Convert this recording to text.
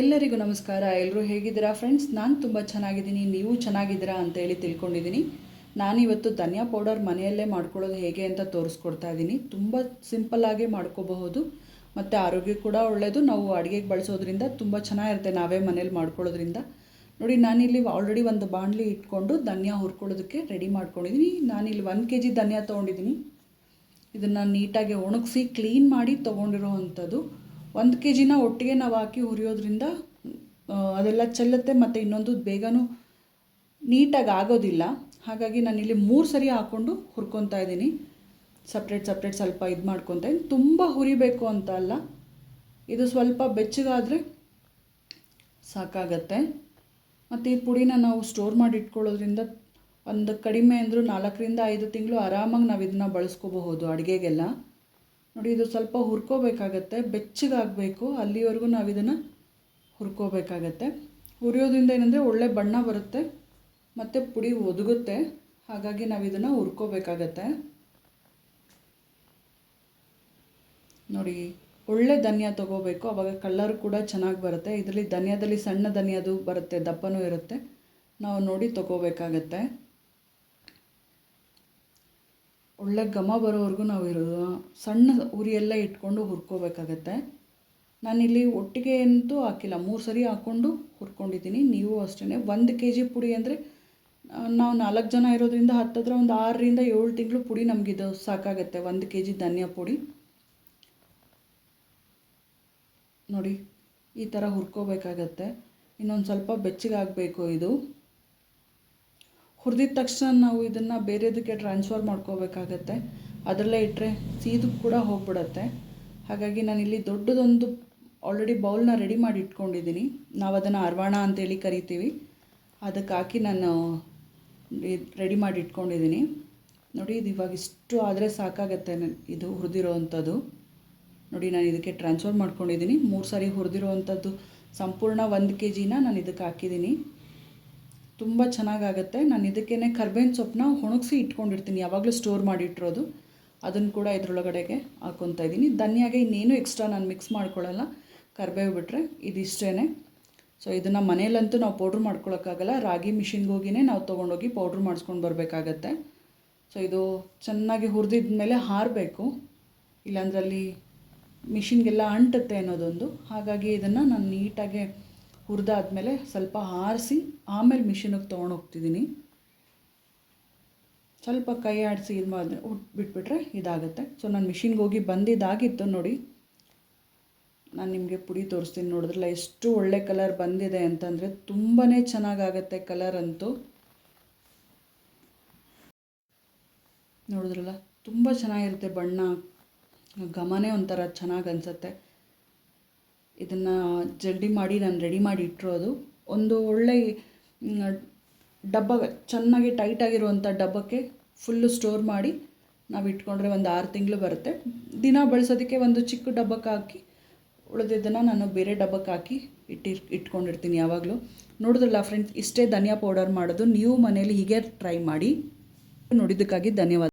ಎಲ್ಲರಿಗೂ ನಮಸ್ಕಾರ. ಎಲ್ಲರೂ ಹೇಗಿದ್ದೀರಾ ಫ್ರೆಂಡ್ಸ್? ನಾನು ತುಂಬ ಚೆನ್ನಾಗಿದ್ದೀನಿ. ನೀವು ಚೆನ್ನಾಗಿದ್ದೀರಾ ಅಂತೇಳಿ ತಿಳ್ಕೊಂಡಿದ್ದೀನಿ. ನಾನಿವತ್ತು ಧನಿಯಾ ಪೌಡರ್ ಮನೆಯಲ್ಲೇ ಮಾಡ್ಕೊಳ್ಳೋದು ಹೇಗೆ ಅಂತ ತೋರಿಸ್ಕೊಡ್ತಾ ಇದ್ದೀನಿ. ತುಂಬ ಸಿಂಪಲ್ಲಾಗೇ ಮಾಡ್ಕೋಬಹುದು. ಮತ್ತು ಆರೋಗ್ಯ ಕೂಡ ಒಳ್ಳೆಯದು ನಾವು ಅಡುಗೆಗೆ ಬಳಸೋದ್ರಿಂದ ತುಂಬ ಚೆನ್ನಾಗಿರುತ್ತೆ. ನಾವೇ ಮನೇಲಿ ಮಾಡ್ಕೊಳ್ಳೋದ್ರಿಂದ. ನೋಡಿ, ನಾನಿಲ್ಲಿ ಆಲ್ರೆಡಿ ಒಂದು ಬಾಣಲಿ ಇಟ್ಕೊಂಡು ಧನಿಯಾ ಹುರ್ಕೊಳ್ಳೋದಕ್ಕೆ ರೆಡಿ ಮಾಡ್ಕೊಂಡಿದ್ದೀನಿ. ನಾನಿಲ್ಲಿ ಒಂದು ಕೆ ಜಿ ಧನಿಯಾ ತೊಗೊಂಡಿದ್ದೀನಿ. ಇದನ್ನು ನೀಟಾಗಿ ಒಣಗಿಸಿ ಕ್ಲೀನ್ ಮಾಡಿ ತೊಗೊಂಡಿರೋ ಅಂಥದ್ದು ಒಂದು ಕೆ ಜಿನ ಒಟ್ಟಿಗೆ ನಾವು ಹಾಕಿ ಹುರಿಯೋದ್ರಿಂದ ಅದೆಲ್ಲ ಚೆಲ್ಲುತ್ತೆ ಮತ್ತು ಇನ್ನೊಂದು ಬೇಗನೂ ನೀಟಾಗಿ ಆಗೋದಿಲ್ಲ. ಹಾಗಾಗಿ ನಾನಿಲ್ಲಿ ಮೂರು ಸರಿ ಹಾಕ್ಕೊಂಡು ಹುರ್ಕೊತಾ ಇದ್ದೀನಿ. ಸಪ್ರೇಟ್ ಸಪ್ರೇಟ್ ಸ್ವಲ್ಪ ಇದು ಮಾಡ್ಕೊತಾ ಇದ್ದೀನಿ ತುಂಬ ಹುರಿಬೇಕು ಅಂತ ಅಲ್ಲ. ಇದು ಸ್ವಲ್ಪ ಬೆಚ್ಚಗಾದರೆ ಸಾಕಾಗತ್ತೆ. ಮತ್ತು ಈ ಪುಡಿನ ನಾವು ಸ್ಟೋರ್ ಮಾಡಿ ಇಟ್ಕೊಳ್ಳೋದ್ರಿಂದ ಒಂದು ಕಡಿಮೆ ಅಂದರೂ ನಾಲ್ಕರಿಂದ ಐದು ತಿಂಗಳು ಆರಾಮಾಗಿ ನಾವು ಇದನ್ನ ಬಳಸ್ಕೋಬಹುದು ಅಡುಗೆಗೆಲ್ಲ. ನೋಡಿ, ಇದು ಸ್ವಲ್ಪ ಹುರ್ಕೋಬೇಕಾಗತ್ತೆ. ಬೆಚ್ಚಗಾಗಬೇಕು. ಅಲ್ಲಿವರೆಗೂ ನಾವು ಇದನ್ನು ಹುರ್ಕೋಬೇಕಾಗತ್ತೆ. ಹುರಿಯೋದ್ರಿಂದ ಏನಂದರೆ ಒಳ್ಳೆ ಬಣ್ಣ ಬರುತ್ತೆ, ಮತ್ತು ಪುಡಿ ಒದಗುತ್ತೆ. ಹಾಗಾಗಿ ನಾವು ಇದನ್ನು ಹುರ್ಕೋಬೇಕಾಗತ್ತೆ. ನೋಡಿ, ಒಳ್ಳೆ ಧನಿಯಾ ತೊಗೋಬೇಕು. ಅವಾಗ ಕಲ್ಲರ್ ಕೂಡ ಚೆನ್ನಾಗಿ ಬರುತ್ತೆ. ಇದರಲ್ಲಿ ಧನಿಯಾದಲ್ಲಿ ಸಣ್ಣ ಧನಿಯಾದು ಬರುತ್ತೆ, ದಪ್ಪನೂ ಇರುತ್ತೆ. ನಾವು ನೋಡಿ ತೊಗೋಬೇಕಾಗತ್ತೆ. ಒಳ್ಳೆ ಘಮ ಬರೋವರೆಗೂ ನಾವು ಇರೋದು. ಸಣ್ಣ ಉರಿಯೆಲ್ಲ ಇಟ್ಕೊಂಡು ಹುರ್ಕೋಬೇಕಾಗತ್ತೆ. ನಾನಿಲ್ಲಿ ಒಟ್ಟಿಗೆ ಅಂತೂ ಹಾಕಿಲ್ಲ. ಮೂರು ಸರಿ ಹಾಕ್ಕೊಂಡು ಹುರ್ಕೊಂಡಿದ್ದೀನಿ. ನೀವು ಅಷ್ಟೇ ಒಂದು ಕೆ ಜಿ ಪುಡಿ ಅಂದರೆ ನಾವು ನಾಲ್ಕು ಜನ ಇರೋದ್ರಿಂದ ಹತ್ತತ್ರ ಒಂದು ಆರರಿಂದ ಏಳು ತಿಂಗಳು ಪುಡಿ ನಮಗಿದು ಸಾಕಾಗತ್ತೆ. ಒಂದು ಕೆ ಜಿ ಧನಿಯಾ ಪುಡಿ. ನೋಡಿ, ಈ ಥರ ಹುರ್ಕೋಬೇಕಾಗತ್ತೆ. ಇನ್ನೊಂದು ಸ್ವಲ್ಪ ಬೆಚ್ಚಗಾಗಬೇಕು ಇದು. ಹುರಿದಿದ ತಕ್ಷಣ ನಾವು ಇದನ್ನು ಬೇರೆದಕ್ಕೆ ಟ್ರಾನ್ಸ್ಫರ್ ಮಾಡ್ಕೋಬೇಕಾಗತ್ತೆ. ಅದರಲ್ಲೇ ಇಟ್ಟರೆ ಸೀದು ಕೂಡ ಹೋಗ್ಬಿಡತ್ತೆ. ಹಾಗಾಗಿ ನಾನಿಲ್ಲಿ ದೊಡ್ಡದೊಂದು ಆಲ್ರೆಡಿ ಬೌಲ್ನ ರೆಡಿ ಮಾಡಿ ಇಟ್ಕೊಂಡಿದ್ದೀನಿ ನಾವು ಅದನ್ನು ಅರ್ವಾಣ ಅಂತೇಳಿ ಕರಿತೀವಿ. ಅದಕ್ಕೆ ಹಾಕಿ ನಾನು ರೆಡಿ ಮಾಡಿ ಇಟ್ಕೊಂಡಿದ್ದೀನಿ ನೋಡಿ ಇದು ಇವಾಗ ಇಷ್ಟು ಆದರೆ ಸಾಕಾಗತ್ತೆ ನಾನು ಇದು ಹುರಿದಿರೋ ಅಂಥದ್ದು ನೋಡಿ ನಾನು ಇದಕ್ಕೆ ಟ್ರಾನ್ಸ್ಫರ್ ಮಾಡ್ಕೊಂಡಿದ್ದೀನಿ ಮೂರು ಸಾರಿ ಹುರಿದಿರೋ ಅಂಥದ್ದು ಸಂಪೂರ್ಣ ಒಂದು ಕೆ ಜಿನ ನಾನು ಇದಕ್ಕೆ ಹಾಕಿದ್ದೀನಿ ತುಂಬ ಚೆನ್ನಾಗಾಗತ್ತೆ. ನಾನು ಇದಕ್ಕೇ ಕರ್ಬೇವಿನ ಸೊಪ್ಪನ್ನ ಒಣಗಿಸಿ ಇಟ್ಕೊಂಡಿರ್ತೀನಿ. ಯಾವಾಗಲೂ ಸ್ಟೋರ್ ಮಾಡಿಟ್ಟಿರೋದು ಅದನ್ನು ಕೂಡ ಇದರೊಳಗಡೆಗೆ ಹಾಕ್ಕೊತಾ ಇದ್ದೀನಿ. ಧನ್ಯಾಗೆ ಇನ್ನೇನು ಎಕ್ಸ್ಟ್ರಾ ನಾನು ಮಿಕ್ಸ್ ಮಾಡ್ಕೊಳ್ಳಲ್ಲ. ಕರ್ಬೇವು ಬಿಟ್ಟರೆ ಇದಿಷ್ಟೇ ಸೊ ಇದನ್ನು ಮನೇಲಂತೂ ನಾವು ಪೌಡ್ರ್ ಮಾಡ್ಕೊಳ್ಳೋಕ್ಕಾಗಲ್ಲ ರಾಗಿ ಮಿಷಿನ್ಗೆ ಹೋಗಿನೇ ನಾವು ತೊಗೊಂಡೋಗಿ ಪೌಡ್ರ್ ಮಾಡಿಸ್ಕೊಂಡು ಬರಬೇಕಾಗತ್ತೆ. ಸೊ ಇದು ಚೆನ್ನಾಗಿ ಹುರಿದಿದ ಮೇಲೆ ಹಾರಬೇಕು. ಇಲ್ಲಾಂದ್ರಲ್ಲಿ ಮಿಷಿನ್ಗೆಲ್ಲ ಅಂಟುತ್ತೆ ಅನ್ನೋದೊಂದು. ಹಾಗಾಗಿ ಇದನ್ನು ನಾನು ನೀಟಾಗಿ ಹುರಿದಾದ್ಮೇಲೆ ಸ್ವಲ್ಪ ಆರಿಸಿ ಆಮೇಲೆ ಮಿಷಿನಿಗೆ ತೊಗೊಂಡು ಹೋಗ್ತಿದ್ದೀನಿ ಸ್ವಲ್ಪ ಕೈ ಆಡಿಸಿ ಇದು ಮಾಡಿ ಬಿಟ್ಬಿಟ್ರೆ ಇದಾಗುತ್ತೆ. ಸೊ ನಾನು ಮಿಷಿನ್ಗೆ ಹೋಗಿ ಬಂದಿದ್ದಾಗಿತ್ತು ನೋಡಿ. ನಾನು ನಿಮಗೆ ಪುಡಿ ತೋರಿಸ್ತೀನಿ ನೋಡಿದ್ರಲ್ಲ, ಎಷ್ಟು ಒಳ್ಳೆ ಕಲರ್ ಬಂದಿದೆ ಅಂತಂದರೆ ತುಂಬಾ ಚೆನ್ನಾಗಾಗತ್ತೆ ಕಲರ್ ಅಂತೂ. ನೋಡಿದ್ರಲ್ಲ, ತುಂಬ ಚೆನ್ನಾಗಿರುತ್ತೆ ಬಣ್ಣ. ಘಮನೇ ಒಂಥರ ಚೆನ್ನಾಗಿ ಅನಿಸುತ್ತೆ. ಇದನ್ನು ಜಲ್ದಿ ಮಾಡಿ ನಾನು ರೆಡಿ ಮಾಡಿ ಇಟ್ಟಿರೋದು. ಒಂದು ಒಳ್ಳೆ ಡಬ್ಬ, ಚೆನ್ನಾಗಿ ಟೈಟಾಗಿರುವಂಥ ಡಬ್ಬಕ್ಕೆ ಫುಲ್ಲು ಸ್ಟೋರ್ ಮಾಡಿ ನಾವು ಇಟ್ಕೊಂಡ್ರೆ ಒಂದು ಆರು ತಿಂಗಳು ಬರುತ್ತೆ. ದಿನ ಬಳಸೋದಕ್ಕೆ ಒಂದು ಚಿಕ್ಕ ಡಬ್ಬಕ್ಕೆ ಹಾಕಿ, ಉಳಿದಿದ್ದನ್ನು ನಾನು ಬೇರೆ ಡಬ್ಬಕ್ಕೆ ಹಾಕಿ ಇಟ್ಟಿರ್, ಇಟ್ಕೊಂಡಿರ್ತೀನಿ ಯಾವಾಗಲೂ. ನೋಡಿದ್ರಲ್ಲ ಫ್ರೆಂಡ್ಸ್ ಇಷ್ಟೇ ಧನಿಯಾ ಪೌಡರ್ ಮಾಡೋದು. ನೀವು ಮನೇಲಿ ಹೀಗೆ ಟ್ರೈ ಮಾಡಿ. ನೋಡಿದ್ದಕ್ಕಾಗಿ ಧನ್ಯವಾದ.